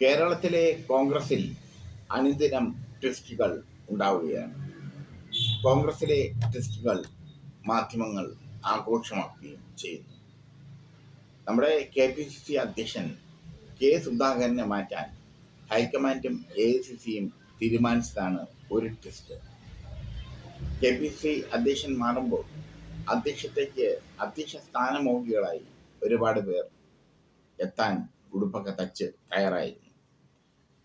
കേരളത്തിലെ കോൺഗ്രസിൽ അനുദിനം ട്വിസ്റ്റുകൾ ഉണ്ടാവുകയാണ്. കോൺഗ്രസിലെ ട്വിസ്റ്റുകൾ മാധ്യമങ്ങൾ ആഘോഷമാക്കുകയും ചെയ്യുന്നു. നമ്മുടെ കെ പി സി സി അധ്യക്ഷൻ കെ സുധാകരനെ മാറ്റാൻ ഹൈക്കമാൻഡും എ ഐ സി സിയും തീരുമാനിച്ചതാണ് ഒരു ട്വിസ്റ്റ് കെ പി സി അധ്യക്ഷൻ മാറുമ്പോൾ അധ്യക്ഷത്തേക്ക് അധ്യക്ഷ സ്ഥാനമോഹികളായി ഒരുപാട് പേർ എത്താൻ ഉടുപ്പൊക്കെ തച്ച് തയ്യാറായിരുന്നു.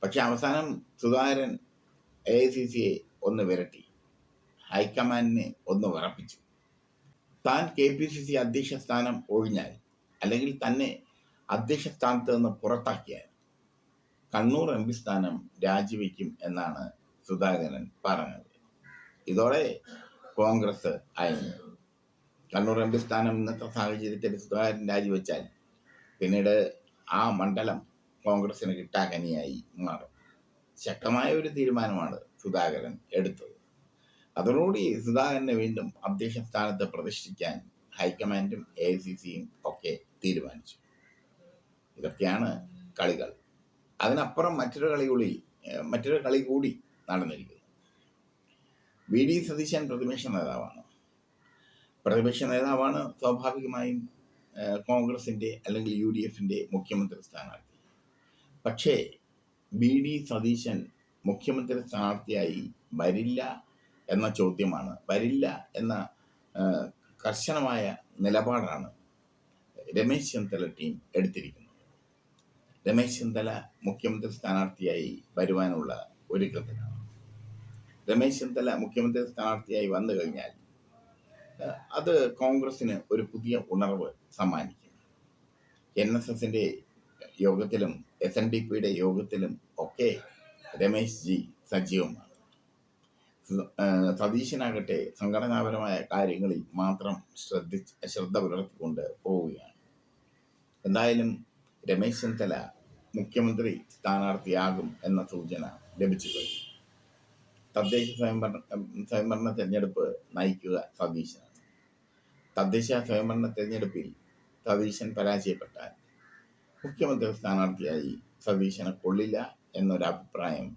പക്ഷെ അവസാനം സുധാകരൻ എ ഐ സി സിയെ ഒന്ന് വിരട്ടി. ഹൈക്കമാൻഡിനെ ഒന്ന് വിറപ്പിച്ചു. താൻ കെ പി സി സി അധ്യക്ഷ സ്ഥാനം ഒഴിഞ്ഞാൽ അല്ലെങ്കിൽ തന്നെ അധ്യക്ഷ സ്ഥാനത്ത് നിന്ന് പുറത്താക്കിയാൽ കണ്ണൂർ എം പി സ്ഥാനം രാജിവെക്കും എന്നാണ് സുധാകരൻ പറഞ്ഞത്. ഇതോടെ കോൺഗ്രസ് അയഞ്ഞു. കണ്ണൂർ എം പി സ്ഥാനം ഇന്നത്തെ സാഹചര്യത്തിൽ സുധാകരൻ രാജിവെച്ചാൽ പിന്നീട് ആ മണ്ഡലം കോൺഗ്രസിന് കിട്ടാക്കനിയായി മാറും. ശക്തമായ ഒരു തീരുമാനമാണ് സുധാകരൻ എടുത്തത്. അതോടുകൂടി സുധാകരനെ വീണ്ടും അധ്യക്ഷ സ്ഥാനത്ത് പ്രതിഷ്ഠിക്കാൻ ഹൈക്കമാൻഡും എ സി സിയും ഒക്കെ തീരുമാനിച്ചു. ഇതൊക്കെയാണ് കളികൾ. അതിനപ്പുറം മറ്റൊരു കളി കൂടി മറ്റൊരു കളി കൂടി നടന്നിരിക്കുന്നു. വി ഡി സതീശൻ പ്രതിപക്ഷ നേതാവാണ്. പ്രതിപക്ഷ നേതാവാണ് സ്വാഭാവികമായും കോൺഗ്രസിന്റെ അല്ലെങ്കിൽ യു ഡി എഫിന്റെ മുഖ്യമന്ത്രി സ്ഥാനാർത്ഥി. പക്ഷേ ബി ഡി സതീശൻ മുഖ്യമന്ത്രി സ്ഥാനാർത്ഥിയായി വരില്ല എന്ന ചോദ്യമാണ്. വരില്ല എന്ന കർശനമായ നിലപാടാണ് രമേശ് ചെന്നിത്തല ടീം എടുത്തിരിക്കുന്നത്. രമേശ് ചെന്നിത്തല മുഖ്യമന്ത്രി സ്ഥാനാർത്ഥിയായി വരുവാനുള്ള ഒരുക്കത്തിലാണ് രമേശ് ചെന്നിത്തല മുഖ്യമന്ത്രി സ്ഥാനാർത്ഥിയായി വന്നു കഴിഞ്ഞാൽ അത് കോൺഗ്രസിന് ഒരു പുതിയ ഉണർവ് സമ്മാനിക്കും. എൻ എസ് എസിന്റെ യോഗത്തിലും എസ് എൻ ഡി പിയുടെ യോഗത്തിലും ഒക്കെ രമേശ് ജി സജീവമാണ്. സതീശനാകട്ടെ സംഘടനാപരമായ കാര്യങ്ങളിൽ മാത്രം ശ്രദ്ധിച്ച് ശ്രദ്ധ പുലർത്തിക്കൊണ്ട് പോവുകയാണ്. എന്തായാലും രമേശ് ചെന്നിത്തല മുഖ്യമന്ത്രി സ്ഥാനാർത്ഥിയാകും എന്ന സൂചന ലഭിച്ചു കഴിഞ്ഞു തദ്ദേശ സ്വയംഭരണ സ്വയംഭരണ തെരഞ്ഞെടുപ്പ് നയിക്കുക സതീശനാണ്. തദ്ദേശ സ്വയംഭരണ തെരഞ്ഞെടുപ്പിൽ സതീശൻ പരാജയപ്പെട്ടാൽ മുഖ്യമന്ത്രി സ്ഥാനാർത്ഥിയായി സതീശനെ കൊള്ളില്ല എന്നൊരഭിപ്രായം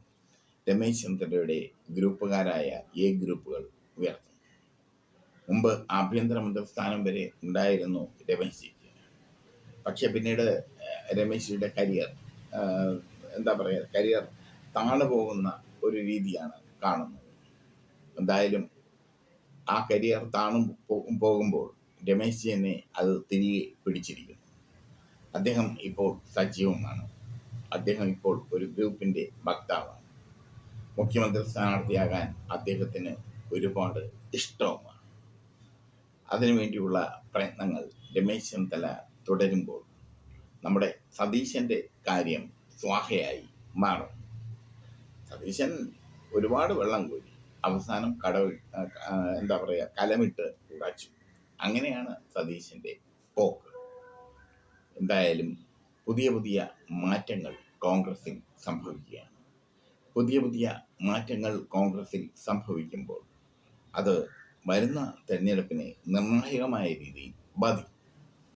രമേശ് ചെന്നിത്തലയുടെ ഗ്രൂപ്പുകാരായ എ ഗ്രൂപ്പുകൾ ഉയർത്തി. മുമ്പ് ആഭ്യന്തരമന്ത്രി സ്ഥാനം വരെ ഉണ്ടായിരുന്നു രമേശ് ജിക്ക് പക്ഷെ പിന്നീട് ഏഹ്, രമേശ് ജിയുടെ കരിയർ എന്താ പറയുക കരിയർ താണു പോകുന്ന ഒരു രീതിയാണ് കാണുന്നത്. എന്തായാലും ആ കരിയർ താണു പോകുമ്പോൾ രമേശ് എന്നെ അത് തിരികെ പിടിച്ചിരിക്കുന്നു. അദ്ദേഹം ഇപ്പോൾ സജീവമാണ്. അദ്ദേഹം ഇപ്പോൾ ഒരു ഗ്രൂപ്പിന്റെ വക്താവാണ്. മുഖ്യമന്ത്രി സ്ഥാനാർത്ഥിയാകാൻ അദ്ദേഹത്തിന് ഒരുപാട് ഇഷ്ടവുമാണ്. അതിനുവേണ്ടിയുള്ള പ്രയത്നങ്ങൾ രമേശ് ചെന്നിത്തല തുടരുമ്പോൾ നമ്മുടെ സതീശന്റെ കാര്യം സ്വാഹയായി മാറും. സതീശൻ ഒരുപാട് വെള്ളം കോരി അവസാനം കടവ് എന്താ പറയുക കലമിട്ട് ഉടച്ചു. അങ്ങനെയാണ് സതീശന്റെ പോക്ക്. എന്തായാലും പുതിയ പുതിയ മാറ്റങ്ങൾ കോൺഗ്രസിൽ സംഭവിക്കുകയാണ്. പുതിയ പുതിയ മാറ്റങ്ങൾ കോൺഗ്രസിൽ സംഭവിക്കുമ്പോൾ അത് വരുന്ന തെരഞ്ഞെടുപ്പിനെ നിർണായകമായ രീതിയിൽ ബാധിക്കും.